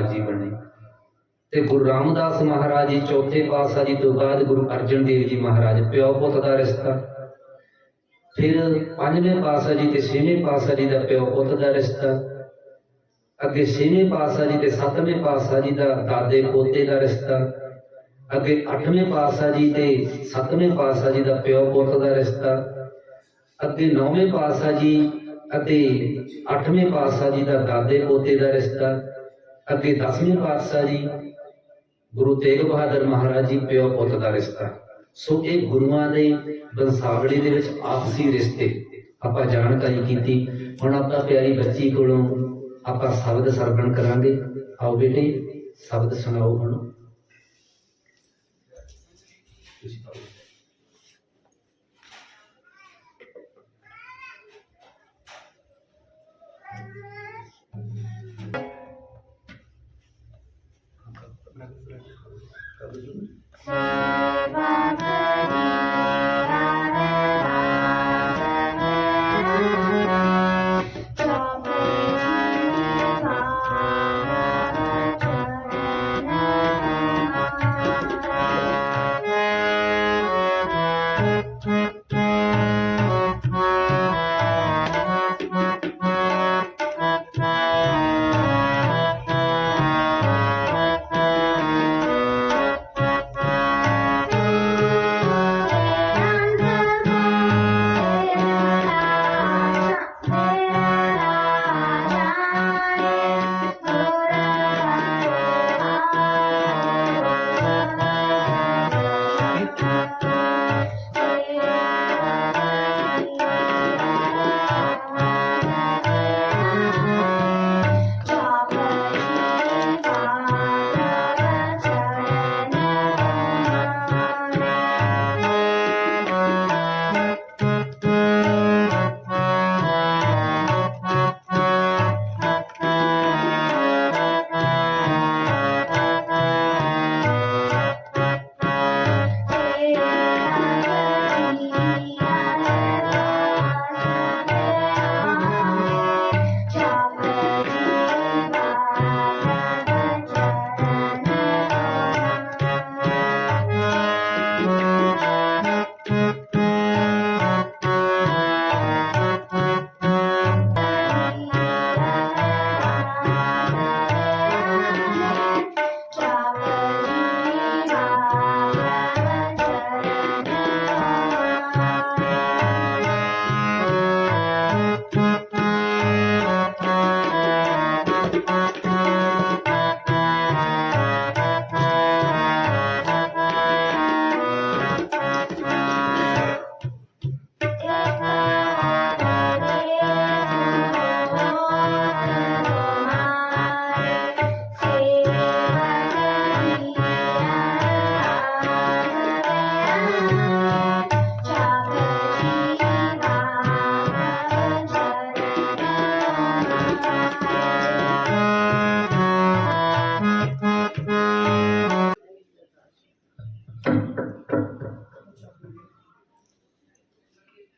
ਮਹਾਰਾਜ ਜੀ ਬਣੇ। ਤੇ ਗੁਰੂ ਰਾਮਦਾਸ ਮਹਾਰਾਜ ਜੀ ਚੌਥੇ ਪਾਤਸ਼ਾਹ ਜੀ ਤੋਂ ਬਾਅਦ ਗੁਰੂ ਅਰਜਨ ਦੇਵ ਜੀ ਮਹਾਰਾਜ ਪਿਓ ਪੁੱਤ ਦਾ ਰਿਸ਼ਤਾ। ਫਿਰ ਪੰਜਵੇਂ ਪਾਤਸ਼ਾਹ ਜੀ ਤੇ ਛੇਵੇਂ ਪਾਤਸ਼ਾਹ ਜੀ ਦਾ ਪਿਓ ਪੁੱਤ ਦਾ ਰਿਸ਼ਤਾ। ਅੱਗੇ ਛੇਵੇਂ ਪਾਤਸ਼ਾਹ ਜੀ ਤੇ ਸੱਤਵੇਂ ਪਾਤਸ਼ਾਹ ਜੀ ਦਾ ਦਾਦੇ ਪੋਤੇ ਦਾ ਰਿਸ਼ਤਾ। ਅੱਗੇ ਅੱਠਵੇਂ ਪਾਤਸ਼ਾਹ ਜੀ ਤੇ ਸੱਤਵੇਂ ਪਾਤਸ਼ਾਹ ਜੀ ਦਾ ਪਿਓ ਪੁੱਤ ਦਾ ਰਿਸ਼ਤਾ। ਅੱਗੇ ਨੌਵੇਂ ਪਾਤਸ਼ਾਹ ਜੀ ਅਤੇ ਅੱਠਵੇਂ ਪਾਤਸ਼ਾਹ ਜੀ ਦਾ ਦਾਦੇ ਪੋਤੇ ਦਾ ਰਿਸ਼ਤਾ। ਅੱਗੇ ਦਸਵੇਂ ਪਾਤਸ਼ਾਹ ਜੀ, ਗੁਰੂ ਤੇਗ ਬਹਾਦਰ ਮਹਾਰਾਜ ਜੀ ਪਿਓ ਪੁੱਤ ਦਾ ਰਿਸ਼ਤਾ। ਸੋ ਇਹ ਗੁਰੂਆਂ ਦੇ ਬੰਸਾਵਲੀ ਦੇ ਵਿੱਚ ਆਪਸੀ ਰਿਸ਼ਤੇ ਆਪਾਂ ਜਾਣਕਾਰੀ ਕੀਤੀ। ਹੁਣ ਆਪਾਂ ਪਿਆਰੀ ਬੱਚੀ ਕੋਲੋਂ ਆਪਾਂ ਸ਼ਬਦ ਸਰਵਣ ਕਰਾਂਗੇ। ਆਓ ਬੇਟੇ, ਸ਼ਬਦ ਸੁਣਾਓ ਹੁਣ। ਤੁਸੀਂ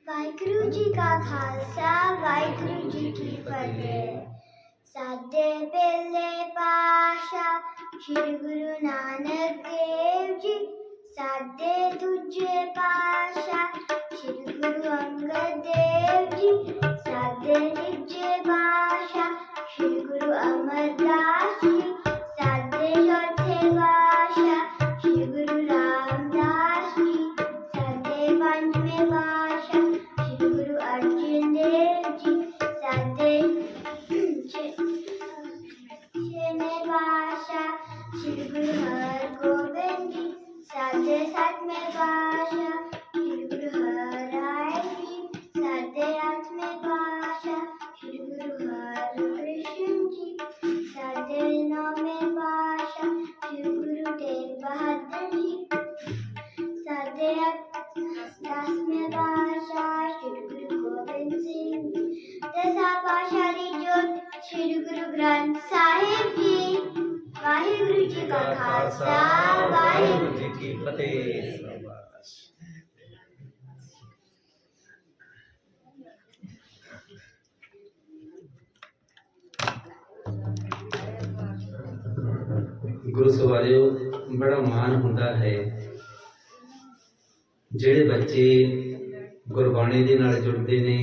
ਵਾਹਿਗੁਰੂ ਜੀ ਕਾ ਖਾਲਸਾ, ਵਾਹਿਗੁਰੂ ਜੀ ਕੀ ਫਤਿਹ। ਸਾਡੇ ਪਹਿਲੇ ਪਾਸ਼ਾ ਸ੍ਰੀ ਗੁਰੂ ਨਾਨਕ ਦੇਵ ਜੀ, ਸਾਡੇ ਦੂਜੇ ਪਾਸ਼ਾ ਸ੍ਰੀ ਗੁਰੂ ਅੰਗਦ ਦੇਵ ਜੀ, ਸਾਡੇ ਤੀਜੇ ਪਾਸ਼ਾ ਸ੍ਰੀ ਗੁਰੂ ਅਮਰਦਾਸ ਜੀ। ਖਾਲਸਾ, ਵਾਹਿਗੁਰੂ ਜੀ ਕੀ ਫਤਿਹ। ਗੁਰੂ ਸਵਾਰਿਓ, ਬੜਾ ਮਾਣ ਹੁੰਦਾ ਹੈ ਜਿਹੜੇ ਬੱਚੇ ਗੁਰਬਾਣੀ ਦੇ ਨਾਲ ਜੁੜਦੇ ਨੇ,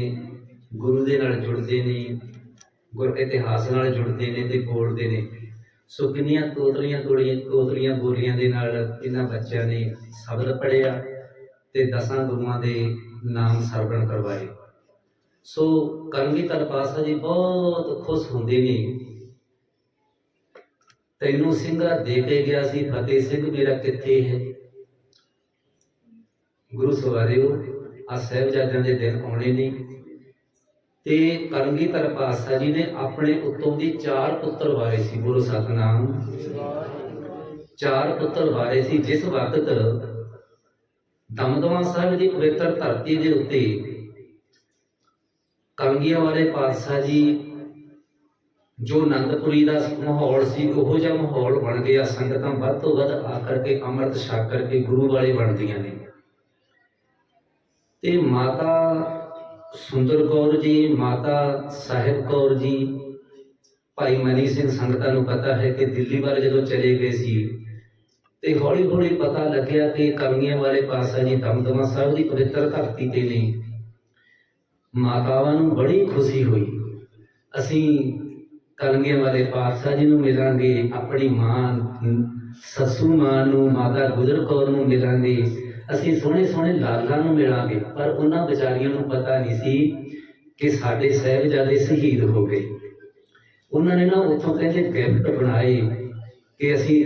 ਗੁਰੂ ਦੇ ਨਾਲ ਜੁੜਦੇ ਨੇ, ਗੁਰ ਇਤਿਹਾਸ ਨਾਲ ਜੁੜਦੇ ਨੇ ਤੇ ਬੋਲਦੇ ਨੇ। ਸੋ ਕਿੰਨੀਆਂ ਤੋਤਲੀਆਂ ਤੋੜੀਆਂ, ਤੋਤਲੀਆਂ ਬੋਲੀਆਂ ਦੇ ਨਾਲ ਇਹਨਾਂ ਬੱਚਿਆਂ ਨੇ ਸ਼ਬਦ ਪੜਿਆ ਤੇ ਦਸਾਂ ਗੁਰੂਆਂ ਦੇ ਨਾਮ ਸਰਵਣ ਕਰਵਾਏ। ਸੋ ਕਰਮੀਧਰ ਪਾਸਾ ਜੀ ਬਹੁਤ ਖੁਸ਼ ਹੁੰਦੇ ਨੇ। ਤੈਨੂੰ ਸਿੰਘਾ ਦੇ ਕੇ ਗਿਆ ਸੀ, ਫਤਿਹ ਸਿੰਘ ਮੇਰਾ ਕਿੱਥੇ ਹੈ? ਗੁਰੂ ਸਵਾਰਿਓ ਆ ਸਾਹਿਬਜ਼ਾਦਿਆਂ ਦੇ ਦਿਨ ਆਉਣੇ ਨੇ। ਤੇ ਕਰਮੀਧਰ ਪਾਤਸ਼ਾਹ ਜੀ ਨੇ ਆਪਣੇ ਉੱਤੋਂ ਦੀ ਚਾਰ ਪੁੱਤਰ ਵਾਰੇ ਸੀ ਗੁਰੂ ਸਤਨਾਮ। ਚਾਰ ਪੁੱਤਰ ਵਾਰੇ ਸੀ, ਜਿਸ ਵਕਤ ਦਮਦਮਾ ਸਾਹਿਬ ਦੀ ਪਵਿੱਤਰ ਧਰਤੀ ਦੇ ਉੱਤੇ ਕਲਗੀਆਂ ਵਾਲੇ ਪਾਤਸ਼ਾਹ ਜੀ, ਜੋ ਆਨੰਦਪੁਰੀ ਦਾ ਮਾਹੌਲ ਸੀ, ਉਹੋ ਜਿਹਾ ਮਾਹੌਲ ਬਣ ਗਿਆ। ਸੰਗਤਾਂ ਵੱਧ ਤੋਂ ਵੱਧ ਆ ਕਰਕੇ ਅੰਮ੍ਰਿਤ ਛਕ ਕਰਕੇ ਗੁਰੂ ਵਾਲੇ ਬਣਦੀਆਂ ਨੇ। ਤੇ ਮਾਤਾ ਸੁੰਦਰ ਕੌਰ ਜੀ, ਮਾਤਾ ਸਾਹਿਬ ਕੌਰ ਜੀ, ਭਾਈ ਮਨੀ ਸਿੰਘ ਸੰਗਤਾਂ ਨੂੰ ਪਤਾ ਹੈ ਕਿ ਦਿੱਲੀ ਵੱਲ ਜਦੋਂ ਚਲੇ ਗਏ ਸੀ ਤੇ ਹੌਲੀ ਹੌਲੀ ਪਤਾ ਲੱਗਿਆ ਕਿ ਕਲਗੀਆਂ ਵਾਲੇ ਪਾਤਸ਼ਾਹ ਜੀ ਦਮਦਮਾ ਸਾਹਿਬ ਦੀ ਪਵਿੱਤਰ ਧਰਤੀ ਤੇ ਨੇ। ਮਾਤਾਵਾਂ ਨੂੰ ਬੜੀ ਖੁਸ਼ੀ ਹੋਈ। ਅਸੀਂ ਕਲਗੀਆਂ ਵਾਲੇ ਪਾਤਸ਼ਾਹ ਜੀ ਨੂੰ ਮਿਲਾਂਗੇ, ਆਪਣੀ ਮਾਂ, ਸੱਸੂ ਮਾਂ ਨੂੰ, ਮਾਤਾ ਗੁਜਰ ਕੌਰ ਨੂੰ ਮਿਲਾਂਗੇ। ਅਸੀਂ ਸੋਹਣੇ ਸੋਹਣੇ ਲਾਲਾਂ ਨੂੰ ਮਿਲਾਂਗੇ, ਪਰ ਉਹਨਾਂ ਵਿਚਾਰੀਆਂ ਨੂੰ ਪਤਾ ਨਹੀਂ ਸੀ ਕਿ ਸਾਡੇ ਸਾਹਿਬਜ਼ਾਦੇ ਸ਼ਹੀਦ ਹੋ ਗਏ। ਉਹਨਾਂ ਨੇ ਨਾ ਉੱਥੋਂ ਕਹਿੰਦੇ ਗਿਫਟ ਬਣਾਏ ਕਿ ਅਸੀਂ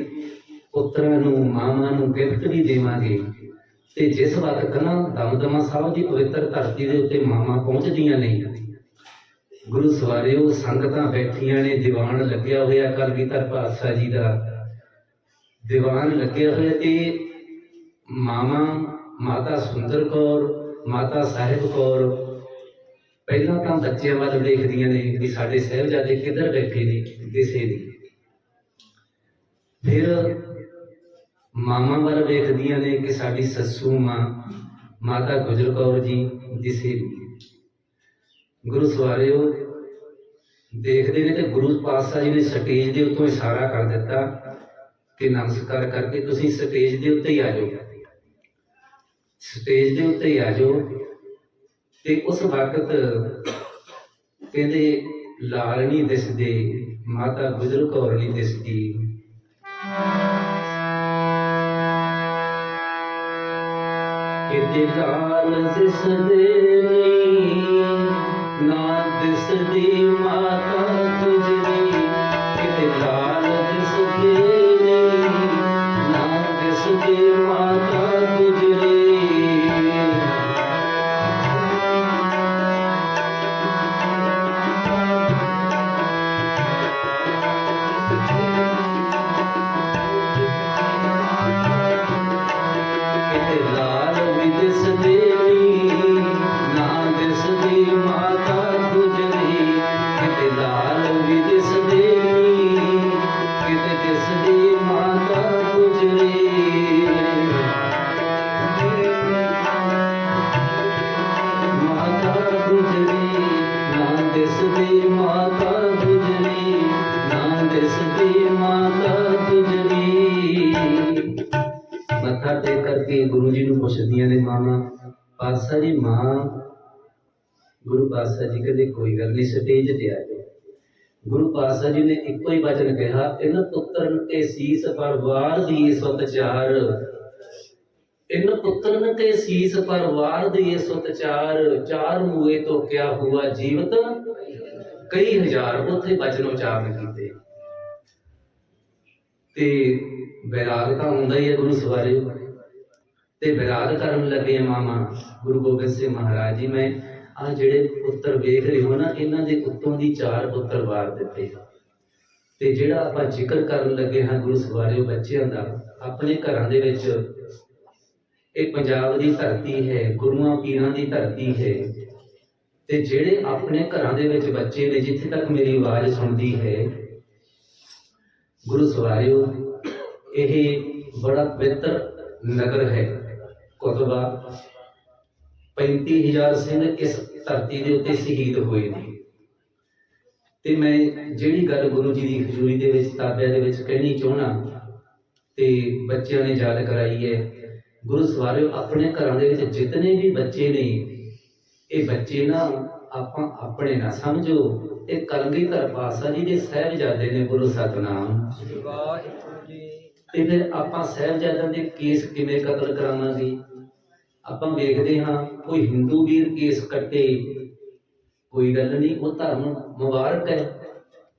ਪੁੱਤਰਾਂ ਨੂੰ, ਮਾਵਾਂ ਨੂੰ ਗਿਫਟ ਵੀ ਦੇਵਾਂਗੇ। ਤੇ ਜਿਸ ਵਕਤ ਨਾ ਦਮਦਮਾ ਸਾਹਿਬ ਦੀ ਪਵਿੱਤਰ ਧਰਤੀ ਦੇ ਉੱਤੇ ਮਾਵਾਂ ਪਹੁੰਚਦੀਆਂ ਨੇ, ਗੁਰੂ ਸਵਾਰੇ ਉਹ ਸੰਗਤਾਂ ਬੈਠੀਆਂ ਨੇ, ਦੀਵਾਨ ਲੱਗਿਆ ਹੋਇਆ ਕਲਗੀਧਰ ਪਾਤਸ਼ਾਹ ਜੀ ਦਾ। ਦੀਵਾਨ ਲੱਗਿਆ ਹੋਇਆ ਤੇ ਮਾਵਾਂ, ਮਾਤਾ ਸੁੰਦਰ ਕੌਰ, ਮਾਤਾ ਸਾਹਿਬ ਕੌਰ। ਪਹਿਲਾਂ ਤਾਂ ਬੱਚਿਆਂ ਵੱਲ ਵੇਖਦੀਆਂ ਨੇ ਵੀ ਸਾਡੇ ਸਾਹਿਬਜ਼ਾਦੇ ਕਿੱਧਰ ਬੈਠੇ ਨੇ, ਕਿਸੇ ਨੇ ਫਿਰ ਮਾਮਾ ਵੱਲ ਵੇਖਦੀਆਂ ਨੇ ਕਿ ਸਾਡੀ ਸੱਸੂ ਮਾਂ, ਮਾਤਾ ਗੁਜਰ ਕੌਰ ਜੀ ਦਿਸੇ ਨਹੀਂ ਗੁਰੂ ਸਵਾਰਿਓ, ਦੇਖਦੇ ਨੇ ਤੇ ਗੁਰੂ ਪਾਤਸ਼ਾਹ ਜੀ ਨੇ ਸਟੇਜ ਦੇ ਉੱਤੋਂ ਇਸ਼ਾਰਾ ਕਰ ਦਿੱਤਾ ਕਿ ਨਮਸਕਾਰ ਕਰਕੇ ਤੁਸੀਂ ਸਟੇਜ ਦੇ ਉੱਤੇ ਹੀ ਆ ਜਾਓ। ਸਟੇਜ ਦੇ ਉੱਤੇ ਆ ਜਾਓ ਤੇ ਉਸ ਵਕਤ ਕਹਿੰਦੇ ਲਾਲ ਨਹੀਂ ਦਿਸਦੇ, ਮਾਤਾ ਗੁਜਰ ਕੌਰ ਨਹੀਂ ਦਿਸਦੀ। ਕਿਤੇ ਲਾਲ ਦਿਸਦੇ ਨਹੀਂ, ਨਾ ਦਿਸਦੀ ਮਾਤਾ ਗੁਜਰੀ ਨੂੰ ਪੁੱਛਦੀਆਂ ਨੇ ਮਾਮਾ ਪਾਤਸ਼ਾਹ ਜੀ, ਮਾਂ, ਗੁਰੂ ਪਾਤਸ਼ਾਹ ਜੀ ਕਹਿੰਦੇ ਕੋਈ ਗੱਲ ਨਹੀਂ, ਸਟੇਜ ਤੇ ਆ ਗੁਰੂ ਪਾਤਸ਼ਾਹ ਜੀ ਨੇ ਇੱਕੋ ਹੀ ਵਚਨ ਕਿਹਾ, ਇਹਨਾਂ ਪੁੱਤਰਨ ਕੇ ਸੀਸ ਪਰਵਾਰ ਦੀ ਸੁਤ ਚਾਰ। ਇਨ ਪੁੱਤਰਨ ਕੇ ਸੀਸ ਪਰਵਾਰ ਦੀ ਸੁਤ ਚਾਰ। ਚਾਰ ਮੂਏ ਤੋਂ ਕਿਆ ਹੁਆ ਜੀਵਤ? ਕਈ ਹਜ਼ਾਰ ਉੱਥੇ ਬਚਨ ਉਚਾਰਨ ਕੀਤੇ। ਤੇ ਬੈਰਾਗ ਤਾਂ ਹੁੰਦਾ ਹੀ ਹੈ ਗੁਰੂ ਸਵਾਰੇ। ਤੇ ਵਿਰਾਗ ਕਰਨ ਲੱਗੇ ਮਾਮਾ। ਗੁਰੂ ਗੋਬਿੰਦ ਸਿੰਘ ਮਹਾਰਾਜ ਜੀ, ਮੈਂ ਆ ਜਿਹੜੇ ਪੁੱਤਰ ਵੇਖ ਰਹੇ ਹੋ ਨਾ, ਇਹਨਾਂ ਦੇ ਉੱਤੋਂ ਦੀ ਚਾਰ ਪੁੱਤਰ ਵਾਰ ਦਿੱਤੇ ਤੇ ਜਿਹੜਾ ਆਪਾਂ ਜ਼ਿਕਰ ਕਰਨ ਲੱਗੇ ਹਾਂ ਗੁਰੂ ਸਵਾਰੇ ਬੱਚਿਆਂ ਦਾ, ਆਪਣੇ ਘਰਾਂ ਦੇ ਵਿੱਚ, ਇਹ ਪੰਜਾਬ ਦੀ ਧਰਤੀ ਹੈ, ਗੁਰੂਆਂ ਪੀਰਾਂ ਦੀ ਧਰਤੀ ਹੈ। ਤੇ ਜਿਹੜੇ ਆਪਣੇ ਘਰਾਂ ਦੇ ਵਿੱਚ ਬੱਚੇ ਨੇ, ਜਿੱਥੇ ਤੱਕ ਮੇਰੀ ਆਵਾਜ਼ ਸੁਣਦੀ ਹੈ, ਗੁਰੂ ਸਵਾਰਿਓ, ਇਹ ਬੜਾ ਪਵਿੱਤਰ ਨਗਰ ਹੈ। ਕੁਤਬਾ 35000 ਸਿੰਘ ਇਸ ਧਰਤੀ ਦੇ ਉੱਤੇ ਸ਼ਹੀਦ ਹੋਏ ਨੇ। ਤੇ ਮੈਂ ਜਿਹੜੀ ਗੱਲ ਗੁਰੂ ਜੀ ਦੀ ਹਜ਼ੂਰੀ ਦੇ ਵਿੱਚ ਤਾਬਿਆਂ ਦੇ ਵਿੱਚ ਕਹਿਣੀ ਚਾਹਣਾ ਤੇ ਬੱਚਿਆਂ ਨੇ ਯਾਦ ਕਰਾਈ ਹੈ ਗੁਰੂ ਸਵਾਰਿਓ ਆਪਣੇ ਘਰਾਂ ਦੇ ਵਿੱਚ ਜਿਤਨੇ ਵੀ ਬੱਚੇ ਨੇ ਇਹ ਬੱਚੇ ਨਾ ਆਪਾਂ ਆਪਣੇ ਨਾ ਸਮਝੋ ਇਹ ਕਲਗੀਧਰ ਪਾਤਸ਼ਾਹ ਜੀ ਦੇ ਸਾਹਿਬਜ਼ਾਦੇ ਨੇ ਗੁਰੂ ਸਤਨਾਮ। ਤੇ ਫਿਰ ਆਪਾਂ ਸਾਹਿਬਜ਼ਾਦਿਆਂ ਦੇ ਕੇਸ ਕਿਵੇਂ ਕਤਲ ਕਰਾਵਾਂਗੇ? ਆਪਾਂ ਵੇਖਦੇ ਹਾਂ, ਕੋਈ ਹਿੰਦੂ ਵੀਰ ਕੇਸ ਕੱਟੇ, ਕੋਈ ਗੱਲ ਨਹੀਂ ਉਹ ਧਰਮ ਮੁਬਾਰਕ ਹੈ।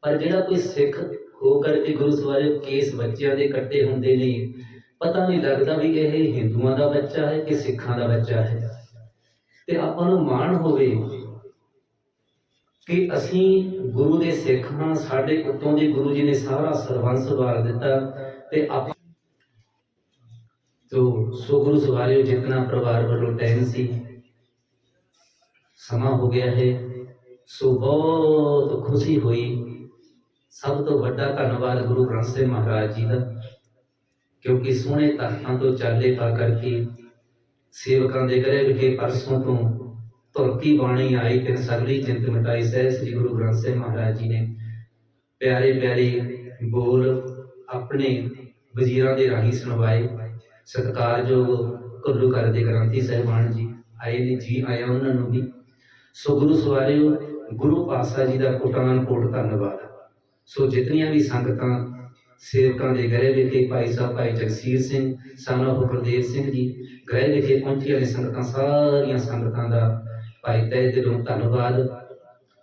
ਪਰ ਜਿਹੜਾ ਕੋਈ ਸਿੱਖ ਹੋ ਕਰਕੇ ਗੁਰੂ ਸਵਾਰੇ ਕੇਸ ਬੱਚਿਆਂ ਦੇ ਕੱਟੇ ਹੁੰਦੇ ਨੇ, ਪਤਾ ਨਹੀਂ ਲੱਗਦਾ ਵੀ ਇਹ ਹਿੰਦੂਆਂ ਦਾ ਬੱਚਾ ਹੈ ਕਿ ਸਿੱਖਾਂ ਦਾ ਬੱਚਾ ਹੈ। ਤੇ ਆਪਾਂ ਨੂੰ ਮਾਣ ਹੋਵੇ ਕਿ ਅਸੀਂ ਗੁਰੂ ਦੇ ਸਿੱਖ ਹਾਂ, ਸਾਡੇ ਉੱਤੋਂ ਦੇ ਗੁਰੂ ਜੀ ਨੇ ਸਾਰਾ ਸਰਬੰਸ ਵਾਰ ਦਿੱਤਾ ਤੇ ਆਪਾਂ ਤੋ ਸੋ ਗੁਰੂ ਸਵਾਰਿਓ ਜਿਤਨਾ ਪਰਿਵਾਰ ਵੱਲੋਂ ਟਾਈਮ ਸੀ ਸਮਾਂ ਹੋ ਗਿਆ ਹੈ ਸੋ ਬਹੁਤ ਖੁਸ਼ੀ ਹੋਈ ਸਭ ਤੋਂ ਵੱਡਾ ਧੰਨਵਾਦ ਗੁਰੂ ਗ੍ਰੰਥ ਸਾਹਿਬ ਮਹਾਰਾਜ ਜੀ ਦਾ ਕਿਉਂਕਿ ਸੋਹਣੇ ਤਖਤਾਂ ਤੋਂ ਚਾਲੇ ਪਾ ਕਰਕੇ ਸੇਵਕਾਂ ਦੇ ਘਰੇ ਵਿਖੇ ਪਰਸੋਂ ਤੋਂ ਧੁਰਕੀ ਬਾਣੀ ਆਈ ਤੇ ਸਗਲੀ ਚਿੰਤ ਮਿਟਾਈ ਸਹਿ ਸ੍ਰੀ ਗੁਰੂ ਗ੍ਰੰਥ ਸਾਹਿਬ ਮਹਾਰਾਜ ਜੀ ਨੇ ਪਿਆਰੇ ਪਿਆਰੇ ਬੋਲ ਆਪਣੇ ਵਜ਼ੀਰਾਂ ਦੇ ਰਾਹੀਂ ਸੁਣਵਾਏ ਸਤਿਕਾਰਯੋਗ ਘੱਲੂ ਘਰ ਗ੍ਰੰਥੀ ਸਾਹਿਬਾਨ ਜੀ, ਆਏ ਨੇ ਜੀ, ਆਇਆ ਉਹਨਾਂ ਨੂੰ ਵੀ। ਸੋ ਗੁਰੂ ਸਵਾਰਿਓ, ਗੁਰੂ ਪਾਤਸ਼ਾਹ ਜੀ ਦਾ ਕੋਟਾਨ ਕੋਟ ਧੰਨਵਾਦ। ਸੋ ਜਿਤਨੀਆਂ ਵੀ ਸੰਗਤਾਂ, ਸੇਵਕਾਂ ਦੇ ਗ੍ਰਹਿ ਵਿਖੇ ਭਾਈ ਸਾਹਿਬ, ਭਾਈ ਜਗਸੀਰ ਸਿੰਘ, ਸਾਨਾ ਗੁਰਦੇਵ ਸਿੰਘ ਜੀ, ਗ੍ਰਹਿ ਵਿਖੇ ਪਹੁੰਚੀਆਂ ਨੇ ਸੰਗਤਾਂ, ਸਾਰੀਆਂ ਸੰਗਤਾਂ ਦਾ ਭਾਈ ਤਹਿ ਦਿਲੋਂ ਧੰਨਵਾਦ।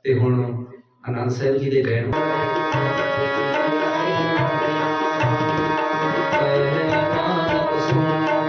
ਤੇ ਹੁਣ ਆਨੰਦ ਸਾਹਿਬ ਜੀ ਦੇ ਗ੍ਰਹਿ ਨਾਨਕ ਸੁਣੋ ਸੰਤੋ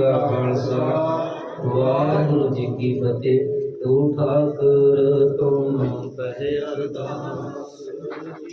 ਕਾ ਖਾਲਸਾ ਵਾਹਿਗੁਰੂ ਜੀ ਕੀ ਫਤਿਹ। ਤੂੰ ਠਾਕੁਰ ਤੂੰ ਪਹਿ ਅਰਦਾਸ।